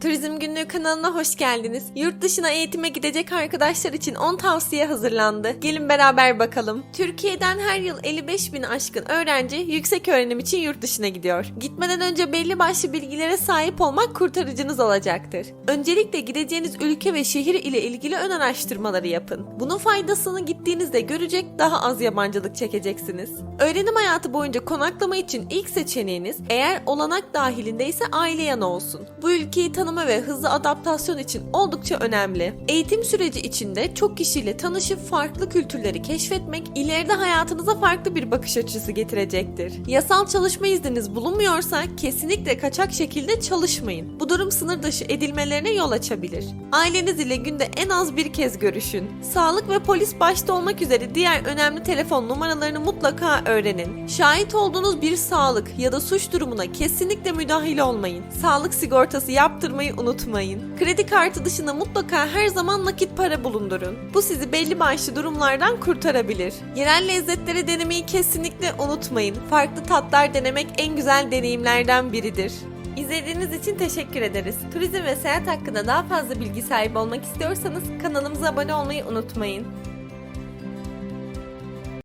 Turizm Günlüğü kanalına hoş geldiniz. Yurt dışına eğitime gidecek arkadaşlar için 10 tavsiye hazırlandı. Gelin beraber bakalım. Türkiye'den her yıl 55 bin aşkın öğrenci yüksek öğrenim için yurt dışına gidiyor. Gitmeden önce belli başlı bilgilere sahip olmak kurtarıcınız olacaktır. Öncelikle gideceğiniz ülke ve şehir ile ilgili ön araştırmaları yapın. Bunun faydasını gittiğinizde görecek daha az yabancılık çekeceksiniz. Öğrenim hayatı boyunca konaklama için ilk seçeneğiniz eğer olanak dahilindeyse aile yanı olsun. Bu ülkeyi tanıma ve hızlı adaptasyon için oldukça önemli. Eğitim süreci içinde çok kişiyle tanışıp farklı kültürleri keşfetmek ileride hayatınıza farklı bir bakış açısı getirecektir. Yasal çalışma izniniz bulunmuyorsa kesinlikle kaçak şekilde çalışmayın. Bu durum sınır dışı edilmelerine yol açabilir. Aileniz ile günde en az bir kez görüşün. Sağlık ve polis başta olmak üzere diğer önemli telefon numaralarını mutlaka öğrenin. Şahit olduğunuz bir sağlık ya da suç durumuna kesinlikle müdahil olmayın. Sağlık sigortası yaptırmayı unutmayın. Kredi kartı dışında mutlaka her zaman nakit para bulundurun. Bu sizi belli başlı durumlardan kurtarabilir. Yerel lezzetleri denemeyi kesinlikle unutmayın. Farklı tatlar denemek en güzel deneyimlerden biridir. İzlediğiniz için teşekkür ederiz. Turizm ve seyahat hakkında daha fazla bilgi sahibi olmak istiyorsanız kanalımıza abone olmayı unutmayın.